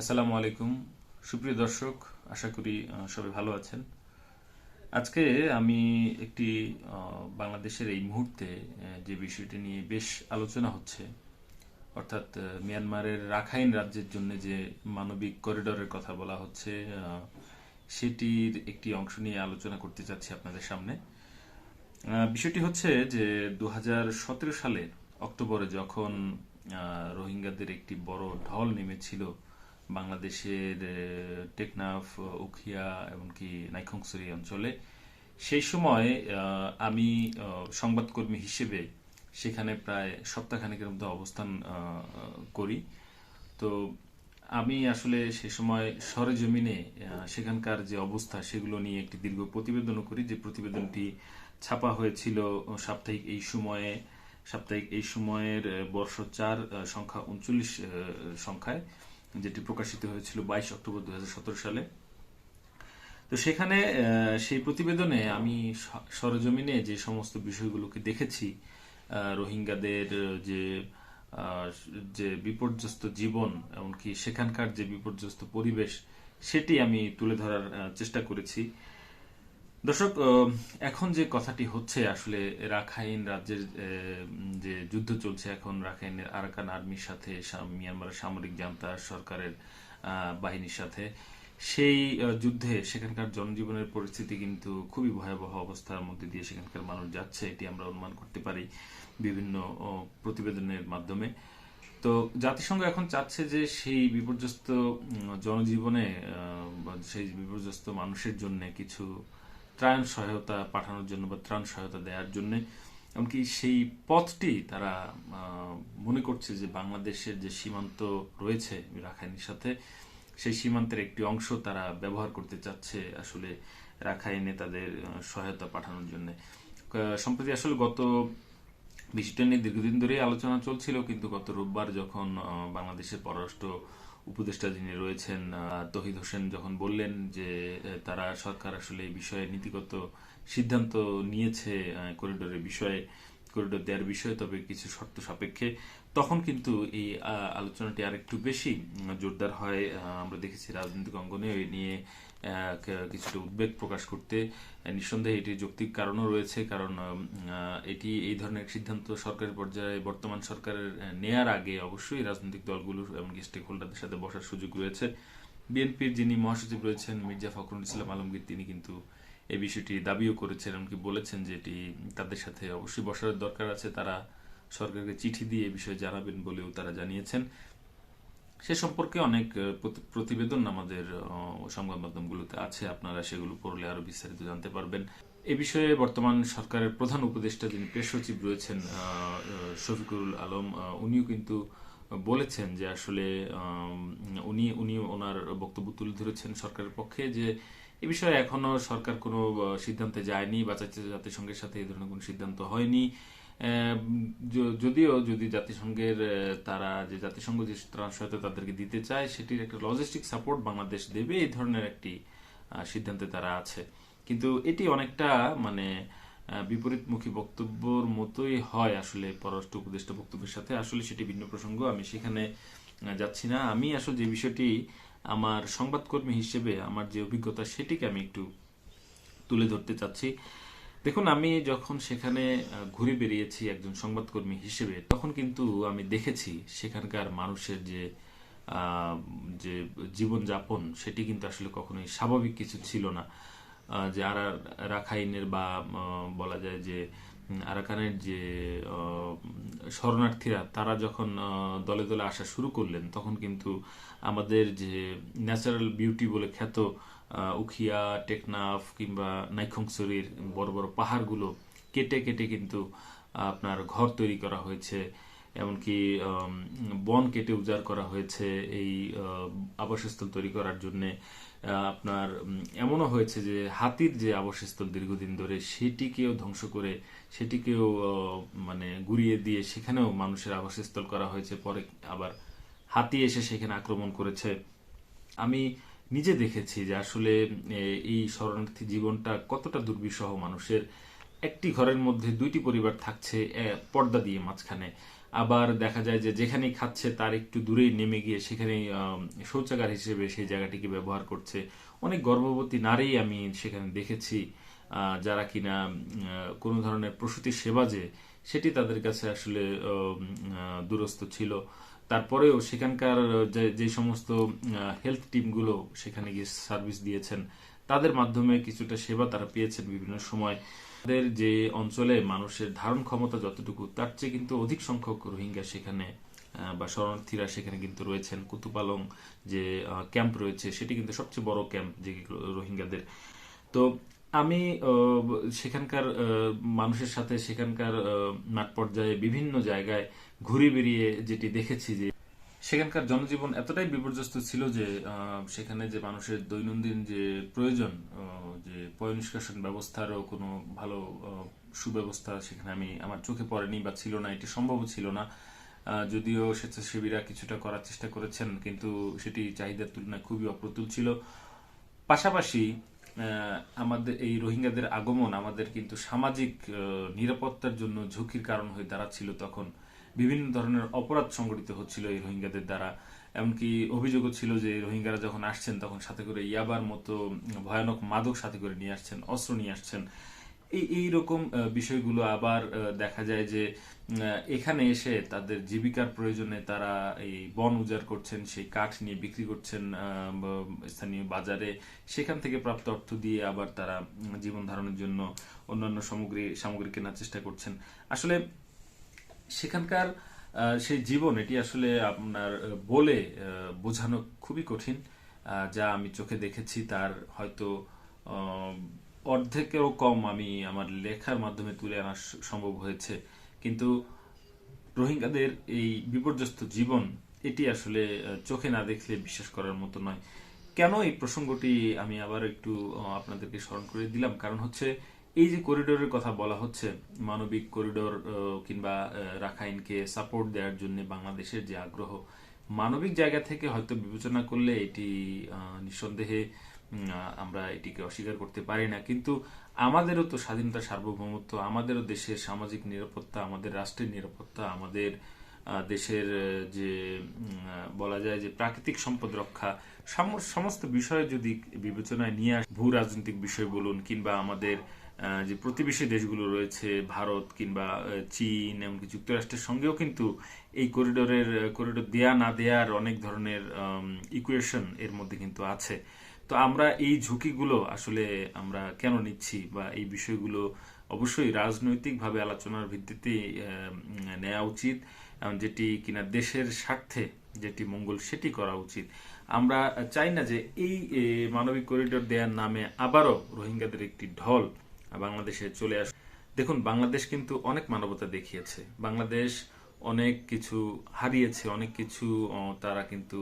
আসসালামু আলাইকুম। সুপ্রিয় দর্শক, আশা করি সবাই ভালো আছেন। আজকে আমি একটি বাংলাদেশের এই মুহূর্তে যে বিষয়টি নিয়ে বেশ আলোচনা হচ্ছে, অর্থাৎ মিয়ানমারের রাখাইন রাজ্যের জন্য যে মানবিক করিডোরের কথা বলা হচ্ছে সেটির একটি অংশ নিয়ে আলোচনা করতে চাচ্ছি আপনাদের সামনে। বিষয়টি হচ্ছে যে দু সালের অক্টোবরে যখন রোহিঙ্গাদের একটি বড় ঢল নেমেছিল বাংলাদেশের টেকনাফ উখিয়া, এমনকি নাইখংসরি অঞ্চলে। সেই সময় আমি সংবাদকর্মী হিসেবে সেখানে প্রায় সপ্তাহখানেকের মধ্যে অবস্থান করি। তো আমি আসলে সে সময় সরেজমিনে সেখানকার যে অবস্থা সেগুলো নিয়ে একটি দীর্ঘ প্রতিবেদনও করি। যে প্রতিবেদনটি ছাপা হয়েছিল সাপ্তাহিক এই সময়ে, সাপ্তাহিক এই সময়ের বর্ষ চার সংখ্যা উনচল্লিশ সংখ্যায়। যেটি প্রকাশিত হয়েছিল বাইশ অক্টোবর দু সালে। তো সেখানে সেই প্রতিবেদনে আমি সরজমিনে যে সমস্ত বিষয়গুলোকে দেখেছি রোহিঙ্গাদের যে যে বিপর্যস্ত জীবন এমনকি সেখানকার যে বিপর্যস্ত পরিবেশ, সেটি আমি তুলে ধরার চেষ্টা করেছি। দর্শক এখন যে কথাটি হচ্ছে আসলে রাখাইন রাজ্যের যে যুদ্ধ চলছে এখন, রাখাইনের আরাকান আর্মির সাথে মিয়ানমারের সামরিক জান্তা সরকারের বাহিনীর সাথে, সেই যুদ্ধে সেখানকার জনজীবনের পরিস্থিতি কিন্তু খুবই ভয়াবহ অবস্থার মধ্যে দিয়ে সেখানকার মানুষ যাচ্ছে, এটি আমরা অনুমান করতে পারি বিভিন্ন প্রতিবেদনের মাধ্যমে। তো জাতিসংঘ এখন চাচ্ছে যে সেই বিপর্যস্ত জনজীবনে সেই বিপর্যস্ত মানুষের জন্য কিছু ত্রাণ সহায়তা পাঠানোর জন্য বা ত্রাণ সহায়তা দেওয়ার জন্য। এমনকি সেই পথটি তারা মনে করছে যে বাংলাদেশের যে সীমান্ত রয়েছে রাখাইনের সাথে, সেই সীমান্তের একটি অংশ তারা ব্যবহার করতে চাচ্ছে আসলে রাখাইনে তাদের সহায়তা পাঠানোর জন্য। সম্প্রতি আসলে গত বিষয়টা নিয়ে দীর্ঘদিন ধরেই আলোচনা চলছিল, কিন্তু গত রোববার যখন বাংলাদেশের পররাষ্ট্র উপদেষ্টা যিনি রয়েছেন তহিদ হোসেন যখন বললেন যে তারা সরকার আসলে এই বিষয়ে নীতিগত সিদ্ধান্ত নিয়েছে করিডোরের বিষয়ে, করিডোর দেওয়ার বিষয়ে, তবে কিছু শর্ত সাপেক্ষে তখন কিন্তু এই আলোচনাটি আরেকটু বেশি জোরদার হয়। আমরা দেখেছি রাজনৈতিক অঙ্গনে নিয়ে কিছুটা উদ্বেগ প্রকাশ করতে নিঃসন্দেহে এটির যৌক্তিক কারণও রয়েছে। কারণ এটি এই ধরনের সিদ্ধান্ত সরকারের পর্যায়ে, বর্তমান সরকারের নেয়ার আগে অবশ্যই রাজনৈতিক দলগুলো এমনকি স্টেক হোল্ডারদের সাথে বসার সুযোগ রয়েছে। বিএনপির যিনি মহাসচিব রয়েছেন মির্জা ফখরুল ইসলাম আলমগীর, তিনি কিন্তু এই বিষয়টি দাবিও করেছেন, এমনকি বলেছেন যে এটি তাদের সাথে অবশ্যই বসার দরকার আছে। তারা সরকারকে চিঠি দিয়ে এই বিষয়ে জানাবেন বলেও তারা জানিয়েছেন। সে সম্পর্কে অনেক প্রতিবেদন আমাদের সংবাদ মাধ্যমগুলোতে আছে। আপনারা সেগুলো পড়লে আরও বিস্তারিত জানতে পারবেন। এ বিষয়ে বর্তমান সরকারের প্রধান উপদেষ্টা যিনি প্রেস সচিব রয়েছেন শফিকুল আলম উনিও কিন্তু বলেছেন যে আসলে উনি উনি ওনার বক্তব্য তুলে ধরেছেন সরকারের পক্ষে যে এ বিষয়ে এখনও সরকার কোনো সিদ্ধান্তে যায়নি বা জাতিসংঘের সাথে এই ধরনের কোনো সিদ্ধান্ত হয়নি। যদিও যদি জাতিসংঘের তারা যে জাতিসংঘ যে ত্রাণ সহায়তা তাদেরকে দিতে চায়, সেটির একটা লজিস্টিক সাপোর্ট বাংলাদেশ দেবে, এই ধরনের একটি সিদ্ধান্তে তারা আছে। কিন্তু এটি অনেকটা মানে বিপরীতমুখী বক্তব্যর মতোই হয় আসলে পররাষ্ট্র উপদেষ্টা বক্তব্যের সাথে। আসলে সেটি ভিন্ন প্রসঙ্গ, আমি সেখানে যাচ্ছি না। আমি আসলে যে বিষয়টি আমার সংবাদকর্মী হিসেবে, আমার যে অভিজ্ঞতা, সেটিকে আমি একটু তুলে ধরতে চাচ্ছি। দেখুন, আমি যখন সেখানে ঘুরে বেরিয়েছি একজন সংবাদকর্মী হিসেবে, তখন কিন্তু আমি দেখেছি সেখানকার মানুষের যে যে জীবনযাপন, সেটি কিন্তু আসলে কখনোই স্বাভাবিক কিছু ছিল না। যে আর, রাখাইনের বা বলা যায় যে আরাকানের যে শরণার্থীরা, তারা যখন দলে দলে আসা শুরু করলেন, তখন কিন্তু আমাদের যে ন্যাচারাল বিউটি বলে খ্যাত উখিয়া, টেকনাফ কিংবা নাইখংসরির বড় বড় পাহাড়গুলো কেটে কেটে কিন্তু আপনার ঘর তৈরি করা হয়েছে। এমনকি বন কেটে উজাড় করা হয়েছে এই আবাসস্থল তৈরি করার জন্য। আপনার এমনও হয়েছে যে হাতির যে আবাসস্থল দীর্ঘদিন ধরে সেটিকেও ধ্বংস করে, সেটিকেও মানে গুড়িয়ে দিয়ে সেখানেও মানুষের আবাসস্থল করা হয়েছে। পরে আবার হাতি এসে সেখানে আক্রমণ করেছে। আমি নিজে দেখেছি যে আসলে এই শরণার্থী জীবনটা কতটা দুর্বিষহ মানুষের। একটি ঘরের মধ্যে দুইটি পরিবার থাকছে পর্দা দিয়ে মাঝখানে। আবার দেখা যায় যে যেখানেই খাচ্ছে তার একটু দূরেই নেমে গিয়ে সেখানেই আম, শৌচাগার হিসেবে সেই জায়গাটিকে ব্যবহার করছে। অনেক গর্ভবতী নারী আমি সেখানে দেখেছি যারা কিনা কোনো ধরনের প্রসূতি সেবা যে সেটি তাদের কাছে আসলে দুরস্ত ছিল। তারপরেও সেখানকার যে সমস্ত হেলথ টিমগুলো সেখানে গিয়ে সার্ভিস দিয়েছেন, তাদের মাধ্যমে কিছুটা সেবা তারা পেয়েছেন বিভিন্ন সময়। তাদের যে অঞ্চলে মানুষের ধারণ ক্ষমতা যতটুকু, তার চেয়ে কিন্তু অধিক সংখ্যক রোহিঙ্গা সেখানে বা শরণার্থীরা সেখানে কিন্তু রয়েছেন। কুতুপালং যে ক্যাম্প রয়েছে, সেটি কিন্তু সবচেয়ে বড় ক্যাম্প যে রোহিঙ্গাদের। তো আমি সেখানকার মানুষের সাথে সেখানকার মাঠ পর্যায়ে বিভিন্ন জায়গায় ঘুরে বেরিয়ে যেটি দেখেছি যে সেখানকার জনজীবন এতটাই বিপর্যস্ত ছিল যে সেখানে যে মানুষের দৈনন্দিন যে প্রয়োজন যে পয় নিষ্কাশন ব্যবস্থারও কোনো ভালো সুব্যবস্থা সেখানে আমি, আমার চোখে পড়েনি বা ছিল না, এটি সম্ভব ছিল না। যদিও স্বেচ্ছাসেবীরা কিছুটা করার চেষ্টা করেছেন, কিন্তু সেটি চাহিদার তুলনায় খুবই অপ্রতুল ছিল। পাশাপাশি আমাদের এই রোহিঙ্গাদের আগমন, আমাদের কিন্তু সামাজিক নিরাপত্তার জন্য ঝুঁকির কারণ হয়ে দাঁড়াচ্ছিল তখন। বিভিন্ন ধরনের অপরাধ সংগঠিত হচ্ছিল এই রোহিঙ্গাদের দ্বারা। এমনকি অভিযোগও ছিল যে রোহিঙ্গারা যখন আসছেন, তখন সাথে করে ইয়াবার মতো ভয়ানক মাদক সাথে করে নিয়ে আসছেন, অস্ত্র নিয়ে আসছেন। এই এই রকম বিষয়গুলো আবার দেখা যায় যে এখানে এসে তাদের জীবিকার প্রয়োজনে তারা এই বন উজাড় করছেন, সেই কাঠ নিয়ে বিক্রি করছেন স্থানীয় বাজারে। সেখান থেকে প্রাপ্ত অর্থ দিয়ে আবার তারা জীবন ধারণের জন্য অন্যান্য সামগ্রী সামগ্রী কেনার চেষ্টা করছেন। আসলে সেখানকার সেই জীবন, এটি আসলে আপনার বলে বোঝানো খুবই কঠিন। যা আমি চোখে দেখেছি, তার হয়তো অর্ধেকেরও কম আমি আমার লেখার মাধ্যমে তুলে আনা সম্ভব হয়েছে। কিন্তু রোহিঙ্গাদের এই বিপর্যস্ত জীবন, এটি আসলে চোখে না দেখলে বিশ্বাস করার মতো নয়। কেন এই প্রসঙ্গটি আমি আবার একটু আপনাদেরকে স্মরণ করে দিলাম? কারণ হচ্ছে, এই যে করিডোরের কথা বলা হচ্ছে, মানবিক করিডোর কিংবা রাখাইনকে সাপোর্ট দেওয়ার জন্য বাংলাদেশের যে আগ্রহ, মানবিক জায়গা থেকে হয়তো বিবেচনা করলে এটি নিঃসন্দেহে আমরা এটিকে অস্বীকার করতে পারি না। কিন্তু আমাদেরও তো স্বাধীনতা, সার্বভৌমত্ব, আমাদেরও দেশের সামাজিক নিরাপত্তা, আমাদের রাষ্ট্রের নিরাপত্তা, আমাদের দেশের যে বলা যায় যে প্রাকৃতিক সম্পদ রক্ষা সমস্ত বিষয় যদি বিবেচনায় নিয়ে আস, ভূ রাজনৈতিক বিষয় বলুন কিংবা আমাদের যে প্রতিবেশী দেশগুলো রয়েছে, ভারত কিংবা চীন এমনকি যুক্তরাষ্ট্রের সঙ্গেও কিন্তু এই করিডোরের করিডোর দেয়া না দেয়ার অনেক ধরনের ইকুয়েশন এর মধ্যে কিন্তু আছে। তো আমরা এই ঝুঁকিগুলো আসলে আমরা কেন নিচ্ছি বা এই বিষয়গুলো অবশ্যই রাজনৈতিকভাবে আলোচনার ভিত্তিতে নেওয়া উচিত। যেটি কিনা দেশের স্বার্থে যেটি মঙ্গল, সেটি করা উচিত। আমরা চাই না যে এই মানবিক করিডোর দেওয়ার নামে আবারও রোহিঙ্গাদের একটি ঢল বাংলাদেশে চলে আস দেখুন, বাংলাদেশ কিন্তু অনেক মানবতা দেখিয়েছে। বাংলাদেশ অনেক কিছু হারিয়েছে, অনেক কিছু তারা কিন্তু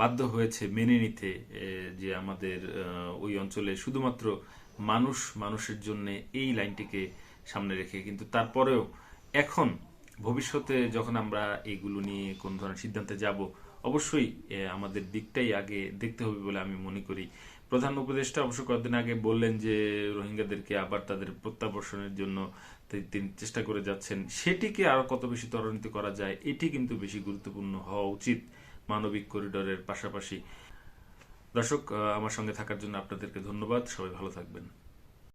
বাধ্য হয়েছে মেনে নিতে যে আমাদের ওই অঞ্চলে শুধুমাত্র মানুষ মানুষের জন্য এই লাইনটিকে সামনে রেখে। কিন্তু তারপরেও এখন, ভবিষ্যতে যখন আমরা এইগুলো নিয়ে কোন ধরনের সিদ্ধান্তে যাব, অবশ্যই আমাদের দিকটাই আগে দেখতে হবে বলে আমি মনে করি। প্রধান উপদেষ্টা অবশ্য কয়েকদিন আগে বললেন যে, রোহিঙ্গাদেরকে আবার তাদের প্রত্যাবর্ষণের জন্য তিনি চেষ্টা করে যাচ্ছেন। সেটিকে আরও কত বেশি ত্বরান্বিত করা যায়, এটি কিন্তু বেশি গুরুত্বপূর্ণ হওয়া উচিত। মানবিক করিডোরের পাশাপাশি। দর্শক আমার সঙ্গে থাকার জন্য আপনাদেরকে ধন্যবাদ। সবাই ভালো থাকবেন।